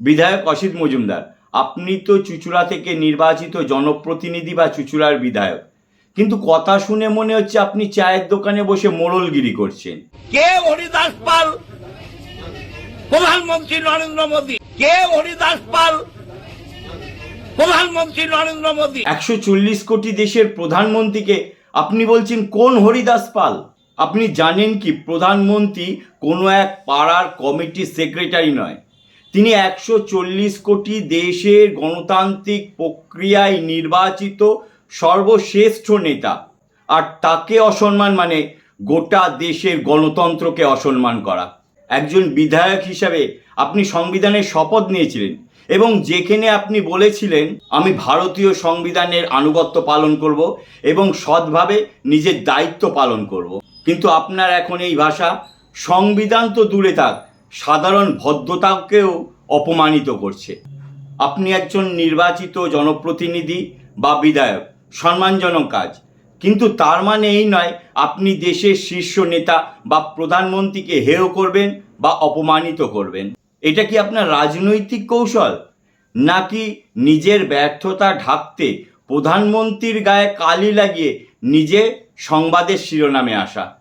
বিধায়ক অসিত মজুমদার আপনি তো চুচুড়া থেকে নির্বাচিত জনপ্রতিনিধি বা চুচুড়ার বিধায়ক। কিন্তু কথা শুনে মনে হচ্ছে আপনি চায়ের দোকানে বসে মোড়লগিরি করছেন। কে হরিদাস পাল? প্রধানমন্ত্রী নরেন্দ্র মোদী। কে হরিদাস পাল? প্রধানমন্ত্রী নরেন্দ্র মোদী। একশো চল্লিশ কোটি দেশের প্রধানমন্ত্রীকে আপনি বলছেন কোন হরিদাস পাল? আপনি জানেন কি প্রধানমন্ত্রী কোনো এক পাড়ার কমিটির সেক্রেটারি নয়। তিনি একশো চল্লিশ কোটি দেশের গণতান্ত্রিক প্রক্রিয়ায় নির্বাচিত সর্বশ্রেষ্ঠ নেতা। আর তাকে অসম্মান মানে গোটা দেশের গণতন্ত্রকে অসম্মান করা। একজন বিধায়ক হিসাবে আপনি সংবিধানের শপথ নিয়েছিলেন এবং যেখানে আপনি বলেছিলেন, আমি ভারতীয় সংবিধানের আনুগত্য পালন করব এবং সৎভাবে নিজের দায়িত্ব পালন করব। কিন্তু আপনার এখন এই ভাষা, সংবিধান তো দূরে থাক সাধারণ ভদ্রতাকেও অপমানিত করছে। আপনি একজন নির্বাচিত জনপ্রতিনিধি বা বিধায়ক, সম্মানজনক কাজ। কিন্তু তার মানে এই নয়, আপনি দেশের শীর্ষ নেতা বা প্রধানমন্ত্রীকে হেয় করবেন বা অপমানিত করবেন। এটা কি আপনার রাজনৈতিক কৌশল? নাকি নিজের ব্যর্থতা ঢাকতে প্রধানমন্ত্রীর গায়ে কালি লাগিয়ে নিজে সংবাদের শিরোনামে আসা?